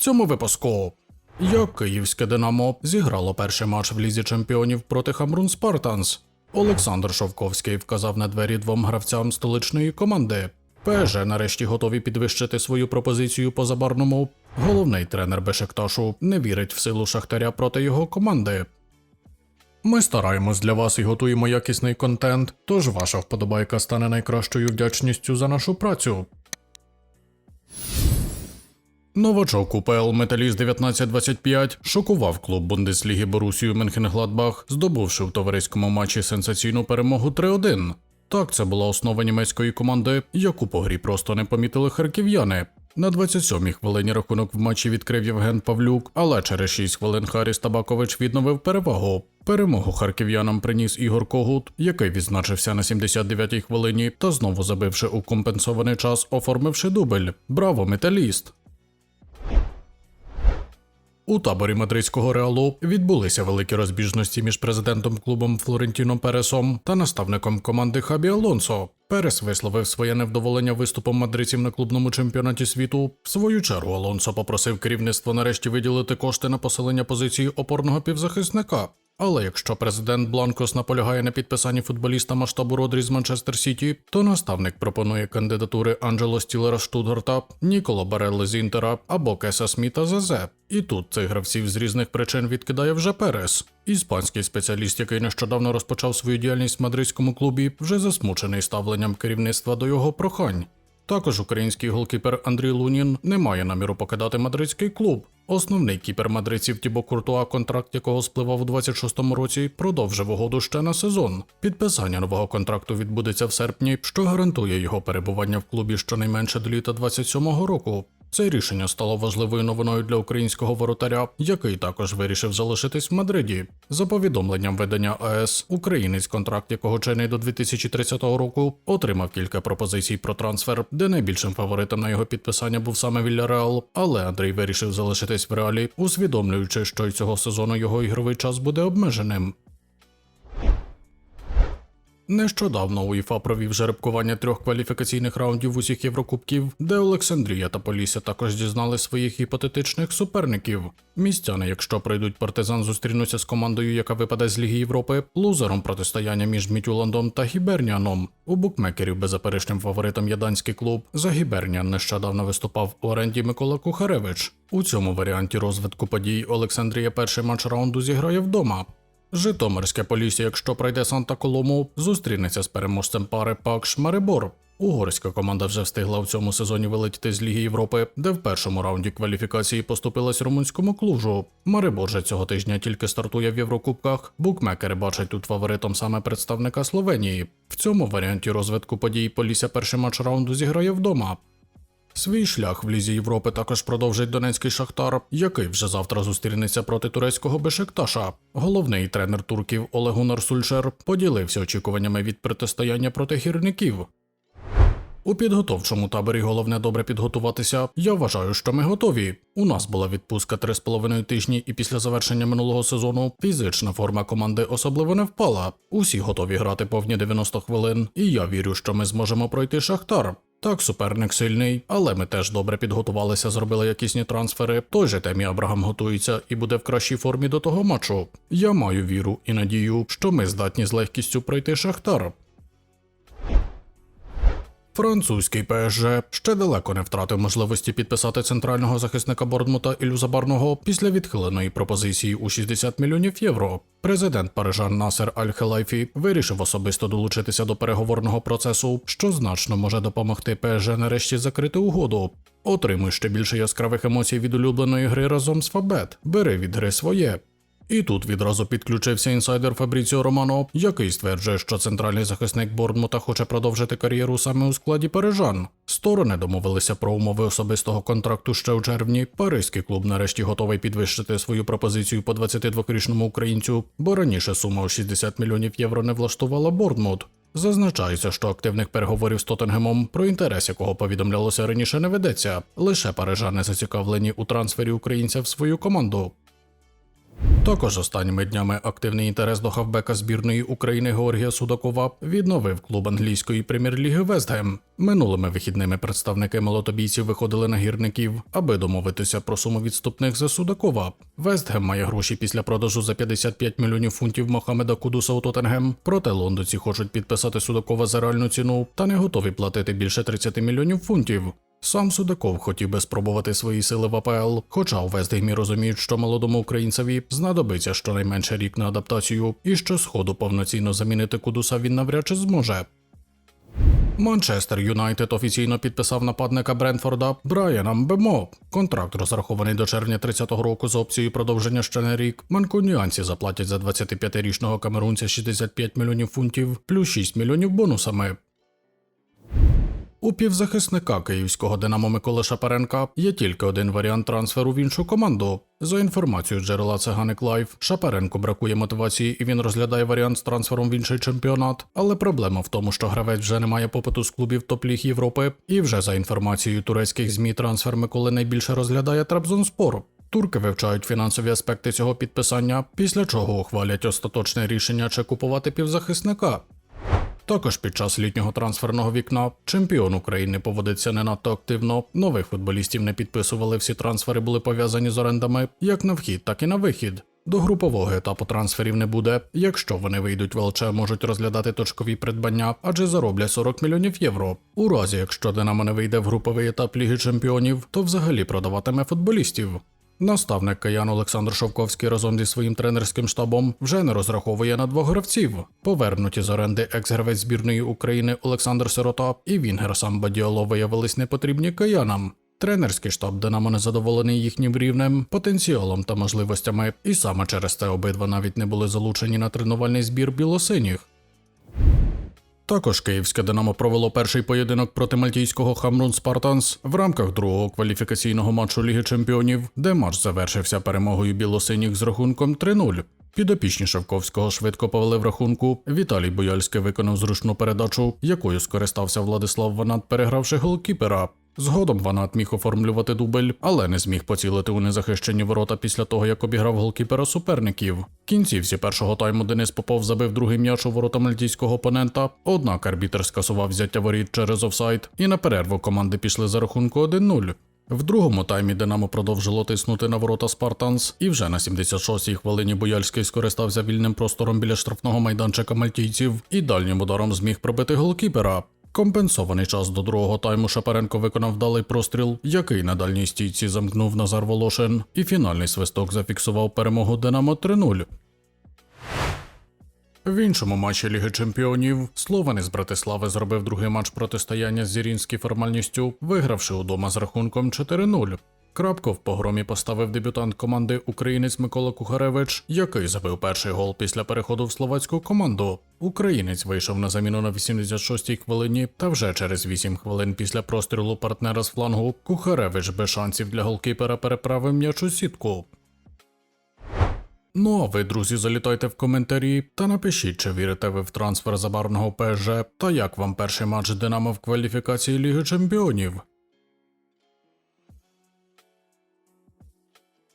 цьому випуску. Як київське Динамо зіграло перший матч в лізі чемпіонів проти Хамрун Спартанс. Олександр Шовковський вказав на двері двом гравцям столичної команди. ПСЖ нарешті готові підвищити свою пропозицію по забарному. Головний тренер Бешекташу не вірить в силу Шахтаря проти його команди. Ми стараємось для вас і готуємо якісний контент, тож ваша вподобайка стане найкращою вдячністю за нашу працю. Новачок УПЛ Металіст 1925 шокував клуб Бундесліги Борусію Менхенгладбах, здобувши в товариському матчі сенсаційну перемогу 3-1. Так, це була основа німецької команди, яку по грі просто не помітили харків'яни. На 27-й хвилині рахунок в матчі відкрив Євген Павлюк, але через 6 хвилин Харіс Табакович відновив перевагу. Перемогу харків'янам приніс Ігор Когут, який відзначився на 79-й хвилині та знову забивши у компенсований час, оформивши дубль. Браво, металіст! У таборі мадридського реалу відбулися великі розбіжності між президентом клубом Флорентіно Пересом та наставником команди Хабі Алонсо. Перес висловив своє невдоволення виступом мадридців на клубному чемпіонаті світу. В свою чергу Алонсо попросив керівництво нарешті виділити кошти на посилення позиції опорного півзахисника. Але якщо президент Бланкос наполягає на підписанні футболіста масштабу Родрі з Манчестер Сіті, то наставник пропонує кандидатури Анджело Стілера Штутгарта, Ніколо Барелли з Інтера або Кеса Сміта з АЗ. І тут цих гравців з різних причин відкидає вже Перес. Іспанський спеціаліст, який нещодавно розпочав свою діяльність в мадридському клубі, вже засмучений ставленням керівництва до його прохань. Також український голкіпер Андрій Лунін не має наміру покидати мадридський клуб. Основний кіпер мадридців Тібо Куртуа, контракт якого спливав у 26-му році, продовжив угоду ще на сезон. Підписання нового контракту відбудеться в серпні, що гарантує його перебування в клубі щонайменше до літа 27-го року. Це рішення стало важливою новиною для українського воротаря, який також вирішив залишитись в Мадриді. За повідомленням видання АЕС, українець, контракт якого чинний до 2030 року, отримав кілька пропозицій про трансфер, де найбільшим фаворитом на його підписання був саме Вільяреал, але Андрій вирішив залишитись в реалі, усвідомлюючи, що й цього сезону його ігровий час буде обмеженим. Нещодавно УЄФА провів жеребкування трьох кваліфікаційних раундів усіх Єврокубків, де Олександрія та Полісся також дізнали своїх гіпотетичних суперників. Містяни, якщо пройдуть партизан, зустрінуться з командою, яка випаде з Ліги Європи, лузером протистояння між Мітюландом та Гіберніаном. У букмекерів беззаперечним фаворитом є данський клуб. За Гіберніан нещодавно виступав у оренді Микола Кухаревич. У цьому варіанті розвитку подій Олександрія перший матч раунду зіграє вдома. Житомирське Полісся, якщо пройде Санта Колому, зустрінеться з переможцем пари Пакш Марибор. Угорська команда вже встигла в цьому сезоні вилетіти з Ліги Європи, де в першому раунді кваліфікації поступилась румунському клужу. Марибор же цього тижня тільки стартує в Єврокубках. Букмекери бачать тут фаворитом саме представника Словенії. В цьому варіанті розвитку подій Полісся перший матч раунду зіграє вдома. Свій шлях в Лізі Європи також продовжить Донецький Шахтар, який вже завтра зустрінеться проти турецького Бешикташа. Головний тренер турків Олегунар Сульшер поділився очікуваннями від протистояння проти гірників. У підготовчому таборі головне добре підготуватися. Я вважаю, що ми готові. У нас була відпустка 3,5 тижні, і після завершення минулого сезону фізична форма команди особливо не впала. Усі готові грати повні 90 хвилин, і я вірю, що ми зможемо пройти Шахтар. Так, суперник сильний, але ми теж добре підготувалися, зробили якісні трансфери. Той же темі Абрагам готується і буде в кращій формі до того матчу. Я маю віру і надію, що ми здатні з легкістю пройти Шахтар. Французький ПСЖ ще далеко не втратив можливості підписати центрального захисника Бордмута Ілю Забарного після відхиленої пропозиції у 60 мільйонів євро. Президент Парижан Насер Аль-Хелайфі вирішив особисто долучитися до переговорного процесу, що значно може допомогти ПСЖ нарешті закрити угоду. Отримуй ще більше яскравих емоцій від улюбленої гри разом з Фабет. Бери від гри своє. І тут відразу підключився інсайдер Фабріціо Романо, який стверджує, що центральний захисник Борнмута хоче продовжити кар'єру саме у складі парижан. Сторони домовилися про умови особистого контракту ще у червні. Паризький клуб нарешті готовий підвищити свою пропозицію по 22-річному українцю, бо раніше сума у 60 мільйонів євро не влаштувала Борнмут. Зазначається, що активних переговорів з Тоттенгемом, про інтерес якого повідомлялося раніше, не ведеться. Лише парижани зацікавлені у трансфері українця в свою команду. Також останніми днями активний інтерес до хавбека збірної України Георгія Судакова відновив клуб англійської прем'єр-ліги Вестгем. Минулими вихідними представники молотобійців виходили на гірників, аби домовитися про суму відступних за Судакова. Вестгем має гроші після продажу за 55 мільйонів фунтів Мохамеда Кудуса у Тоттенгем. Проте лондонці хочуть підписати Судакова за реальну ціну та не готові платити більше 30 мільйонів фунтів. Сам Судаков хотів би спробувати свої сили в АПЛ, хоча у Вестгемі розуміють, що молодому українцеві знадобиться щонайменше рік на адаптацію, і що сходу повноцінно замінити Кудуса він навряд чи зможе. Манчестер Юнайтед офіційно підписав нападника Бренфорда Брайана Мбемо. Контракт розрахований до червня 30-го року з опцією продовження ще на рік. Манкуніанці заплатять за 25-річного камерунця 65 мільйонів фунтів плюс 6 мільйонів бонусами. У півзахисника київського Динамо Миколи Шапаренка є тільки один варіант трансферу в іншу команду. За інформацією джерела Циганик Лайф, Шапаренку бракує мотивації і він розглядає варіант з трансфером в інший чемпіонат. Але проблема в тому, що гравець вже не має попиту з клубів топ-ліг Європи, і вже за інформацією турецьких змі трансфер Миколи найбільше розглядає Трабзонспор. Турки вивчають фінансові аспекти цього підписання, після чого ухвалять остаточне рішення чи купувати півзахисника. Також під час літнього трансферного вікна чемпіон України поводиться не надто активно. Нових футболістів не підписували. Всі трансфери були пов'язані з орендами як на вхід, так і на вихід. До групового етапу трансферів не буде. Якщо вони вийдуть в ЛЧ, можуть розглядати точкові придбання, адже зароблять 40 мільйонів євро. У разі, якщо Динамо не вийде в груповий етап Ліги Чемпіонів, то взагалі продаватиме футболістів. Наставник киян Олександр Шовковський разом зі своїм тренерським штабом вже не розраховує на двох гравців. Повернуті з оренди екс-гравець збірної України Олександр Сирота і Вінгер Самба Діало виявились непотрібні киянам. Тренерський штаб Динамо незадоволений їхнім рівнем, потенціалом та можливостями, і саме через це обидва навіть не були залучені на тренувальний збір білосиніх. Також київське Динамо провело перший поєдинок проти мальтійського Хамрун Спартанс в рамках другого кваліфікаційного матчу Ліги Чемпіонів, де матч завершився перемогою білосиніх з рахунком 3-0. Підопічні Шевковського швидко повели в рахунку. Віталій Бояльський виконав зручну передачу, якою скористався Владислав Ванат, перегравши голкіпера. Згодом Ванат міг оформлювати дубль, але не зміг поцілити у незахищені ворота після того, як обіграв голкіпера суперників. В кінцівці першого тайму Денис Попов забив другий м'яч у ворота мальтійського опонента, однак арбітр скасував взяття воріт через офсайд, і на перерву команди пішли за рахунку 1-0. В другому таймі Динамо продовжило тиснути на ворота Спартанс, і вже на 76-й хвилині Бояльський скористався вільним простором біля штрафного майданчика мальтійців і дальнім ударом зміг пробити голкіпера. Компенсований час до другого тайму Шапаренко виконав вдалий простріл, який на дальній стійці замкнув Назар Волошин, і фінальний свисток зафіксував перемогу Динамо 3-0. В іншому матчі Ліги Чемпіонів Слован із Братислави зробив другий матч протистояння з Зірінській формальністю, вигравши удома з рахунком 4-0. Крапку в погромі поставив дебютант команди українець Микола Кухаревич, який забив перший гол після переходу в словацьку команду. Українець вийшов на заміну на 86-й хвилині, та вже через 8 хвилин після прострілу партнера з флангу Кухаревич без шансів для голкіпера переправив м'яч у сітку. Ну а ви, друзі, залітайте в коментарі та напишіть, чи вірите ви в трансфер забарного ПСЖ та як вам перший матч Динамо в кваліфікації Ліги Чемпіонів.